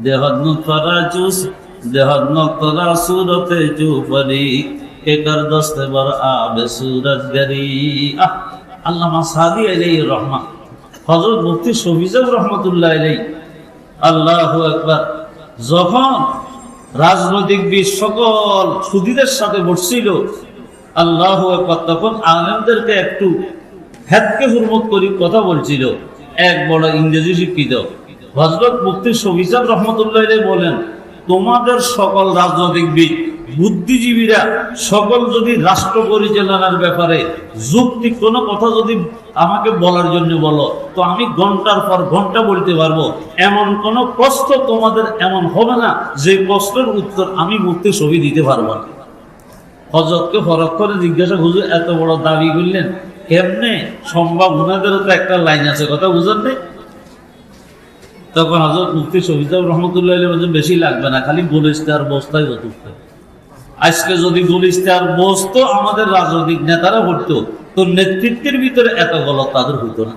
রহমান আল্লাহু একবার যখন রাজনৈতিক বীর সকল সুদীদের সাথে বসছিল, আল্লাহ একবার তখন আলেমদেরকে একটু হ্যাতকে হুরমত করি কথা বলছিল, এক বড় ইংরেজি শিক্ষিত। হজরত মুক্তি শফিজাব রহমতুল্লাহ বলেন, তোমাদের সকল রাজনৈতিকবিদ, বুদ্ধিজীবীরা সকল যদি রাষ্ট্র পরিচালনার ব্যাপারে যুক্তি, কোনো কথা যদি আমাকে বলার জন্য বলো, তো আমি ঘণ্টার পর ঘণ্টা বলতে পারব। এমন কোন প্রশ্ন তোমাদের এমন হবে না, যে প্রশ্নের উত্তর আমি মুক্তি ছবি দিতে পারব না। হজরতকে ফরক করে জিজ্ঞাসা, হুজুর, এত বড় দাবি করলেন, কেমনে সম্ভব? ওনাদেরও তো একটা লাইন আছে, কথা বুঝেন নেই? তখন হজরত মুফতি শহীদাব রহমতুল্লাহ বেশি লাগবে না, খালি গোল ইস্তেহার বস্তায় যথেষ্ট আজকে যদি গোল ইস্তেহার বসতো আমাদের রাজনৈতিক নেতারা করতো তো নেতৃত্বের ভিতরে এত গলত তাদের হইতো না।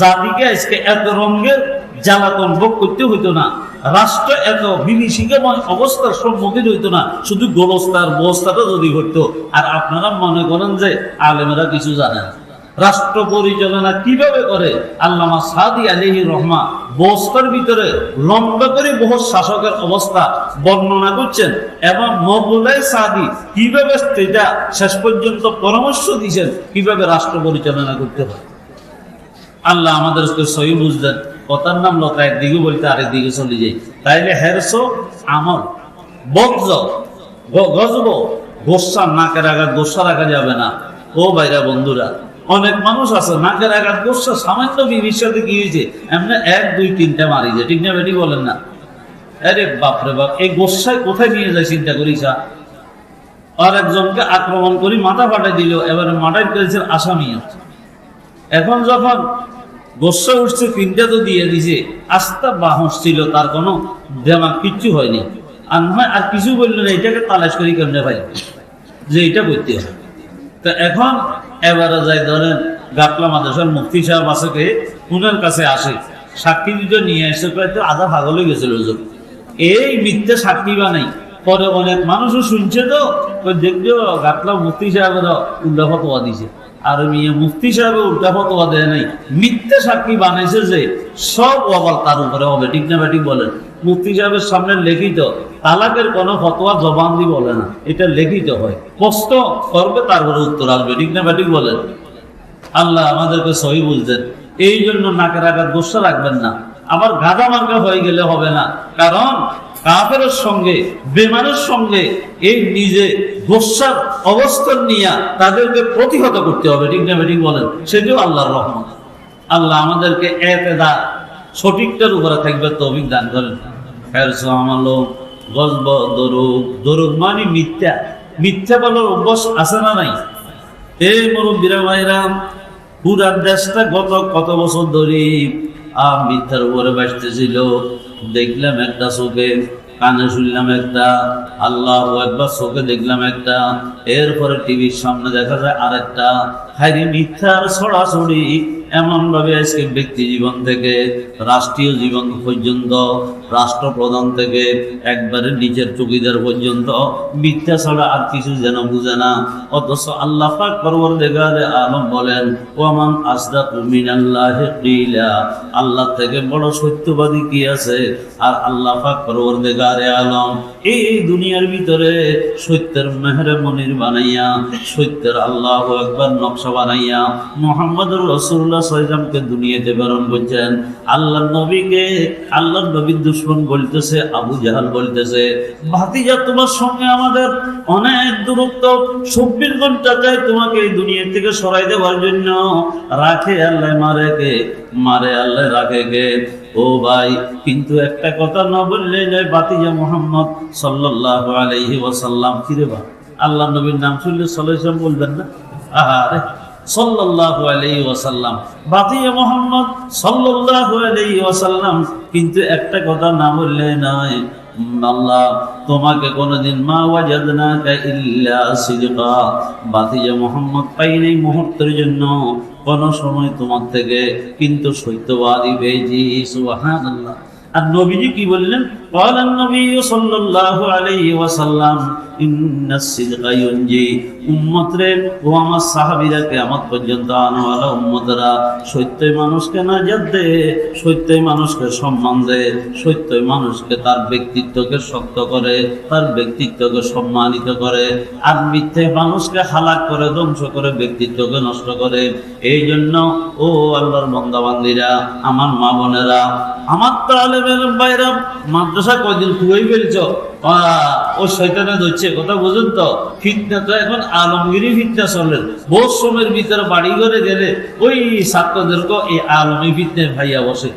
জাতিকে আজকে এত রঙের জ্বালাতন ভোগ করতে হইতো না। রাষ্ট্র এত বিভীষিকাময় অবস্থার সম্মুখীন হইতো না। শুধু গোলস্তার বস্তাটা যদি ঘটতো আর আপনারা মনে করেন যে আলেমেরা কিছু জানে না। রাষ্ট্র পরিচালনা কীভাবে করে? আল্লামা সাদি আলিহি রহমা বস্তার ভিতরে লম্বা করে বহু শাসকের অবস্থা বর্ণনা করছেন এবং মবুলাই সাদি কীভাবে সেটা শেষ পর্যন্ত পরামর্শ দিয়েছেন, কীভাবে রাষ্ট্র পরিচালনা করতে হয়? আল্লাহ আমাদেরকে সহি বুঝলেন। কথার নাম লতা একদিকে বলতে আরেক দিকে চলে যাই তাইলে হেরসো, আমল, বজ্র গজব, গোসা, নাকের আঘাত গোসা রাখা যাবে না। ও ভাইরা বন্ধুরা অনেক মানুষ আছে, নাকের আঘাত গোসা সামান্য বিবির কি হয়েছে? এমনি এক, দুই, তিনটা মারি যায়। ঠিক না বেটি বলেন না? আরে বাপরে বাপ, এই গোসায় কোথায় নিয়ে যায় চিন্তা করিস আর একজনকে আক্রমণ করি, মাথা ফাটাই দিল, এবারে মাথায় করেছে আসামি। এখন যখন গোসা উঠছে, তিনটা তো দিয়ে দিছে আস্তা বাহস ছিল, তার কোনো দেমাগ কিচ্ছু হয়নি। আর নয় আর কিছু বলল না, এটাকে তালাশ করি কেমনে ভাই? যে এটা করতে হয় তো এখন এবারে যাই ধরেন গাটলা মাদ্রাসার মুফতি সাহেব আছে কে উনার কাছে আসে। সাক্ষী দুটো নিয়ে এসে প্রায় তো আধা পাগল হয়ে গেছিল লোক এই মিথ্যে সাক্ষী বানাই। পরে অনেক মানুষও শুনছে তো? ওই দেখল গাটলা মুফতি সাহেবের উল্টা ফতোয়া দিছে। আর মেয়ে মুফতি সাহেব উল্টা ফতোয়া দেয় নাই। মিথ্যে সাক্ষী বানাইছে যে, সব অবাল তার উপরে হবে। ঠিক না ব্যাটিক বলেন? মুফতি সাহেবের সামনে লিখিত তালাকের কোনো ফতোয়া জবানদি বলে না। এটা লিখিত হয়। প্রশ্ন করবে, তারপরে উত্তর আসবে। ঠিক না ব্যাটিক বলেন? আল্লাহ আমাদেরকে সহি বুঝতেন এই জন্য নাকের আঘাত গোসা রাখবেন না। আবার গাদা মার্কা হয়ে গেলে হবে না। কারণ কাফের সঙ্গে, বেমানের সঙ্গে এই নিজে গোসার অবস্থান নিয়ে তাদেরকে প্রতিহত করতে হবে। ঠিক না ঠিক বলেন? সেটিও আল্লাহর রহমত। আল্লাহ আমাদেরকে এতেদা সঠিকটার উপরে থাকবে তো অভিজ্ঞান করেন। আমালো গজব দরুগ দরুগ মানে মিথ্যা। মিথ্যা বলার অভ্যাস আছে না নাই? এই মুরব্বীরা ভাইরা পুরা দেশটা গত কত বছর ধরে আর মিথ্যার উপরে বাঁচতেছিল। দেখলাম একটা চোখে, কানে শুনলাম একটা। আল্লাহ একবার চোখে দেখলাম একটা। এরপরে টিভির সামনে দেখা যায় আরেকটা। হাইরে মিথ্যার ছড়াছড়ি। এমন ভাবে আজকে ব্যক্তি জীবন থেকে, রাষ্ট্রীয় জীবন পর্যন্ত, রাষ্ট্রপ্রধান থেকে একবারে নিচের চৌকিদার পর্যন্ত, মিথ্যা ছাড়া আর কিছু যেন বুঝে না। অথচ আল্লাহ পাক পরবর্তীকালে আলম বলেন ওমান আসদাকু মিনাল্লাহি কিলা আল্লাহ থেকে বড় সত্যবাদী কি আছে? আর আল্লাহ পাক পরবর্তীকালে আলম, এই দুনিয়ার ভিতরে সত্যের মেহরে মনির বানাইয়া, সত্যের আল্লাহ একবার নকশা বানাইয়া মোহাম্মদ রসুল্লাহ সাল্লামকে দুনিয়াতে প্রেরণ করছেন আল্লাহ নবীকে, আল্লাহ নবীর বলতেছে, আবু জাহাল বলতেছে, ভাতিজা, তোমার সঙ্গে আমাদের অনেক দূরত্ব ঘণ্টা যায় তোমাকে এই দুনিয়া থেকে দেওয়ার জন্য রাখে আল্লাহ, মারে কে? মারে আল্লাহ, রাখে কে? ও ভাই, কিন্তু একটা কথা না বললে নয় বাতিজা মোহাম্মদ সাল্লাল্লাহু আলাইহি ওয়াসাল্লাম, কিরে বা আল্লাহ নবীর নাম শুনলে সাল্লাম বলবেন না? আহারে সাল্লাল্লাহু আলাইহি ওয়াসাল্লাম বাতিজা মোহাম্মদ সাল্লাল্লাহু আলাইহি ওয়াসাল্লাম কিন্তু একটা কথা না বললে নয় উম, আল্লাহ তোমাকে কোনোদিন মা ওয়াজাদনাকা ইল্লা সিদকা বাতিজা মোহাম্মদ পাই নাই মুহূর্তের জন্য কোন সময় তোমার থেকে কিন্তু সত্যবাদী পেয়েছি সুবহানাল্লাহ আর নবীজি কি বললেন قال النبي صلى الله عليه وسلم ও আমার সাহাবিরা পর্যন্ত সত্যই মানুষকে সত্যই মানুষকে সম্মান সত্যই মানুষকে তার ব্যক্তিত্বকে শক্ত করে, তার ব্যক্তিত্বকে সম্মানিত করে। আর মিথ্যে মানুষকে হালাক করে, ধ্বংস করে, ব্যক্তিত্বকে নষ্ট করে। এই জন্য ও আল্লাহর বন্দাবান্দিরা, আমার মা বোনেরা, আমার তো আলমের বাইরা মাদ্রাসা কয়দিন খুবই ফেলছ? ও শৈতানে কথা বুঝুন তো। ফিতনা তো এখন আলমগিরি ফিতনা চলে বহু শ্রমের ভিতরে বাড়ি ঘরে গেলে ওই ছাত্রদেরকে এই আলমী ফিতনে ভাইয়া বসে।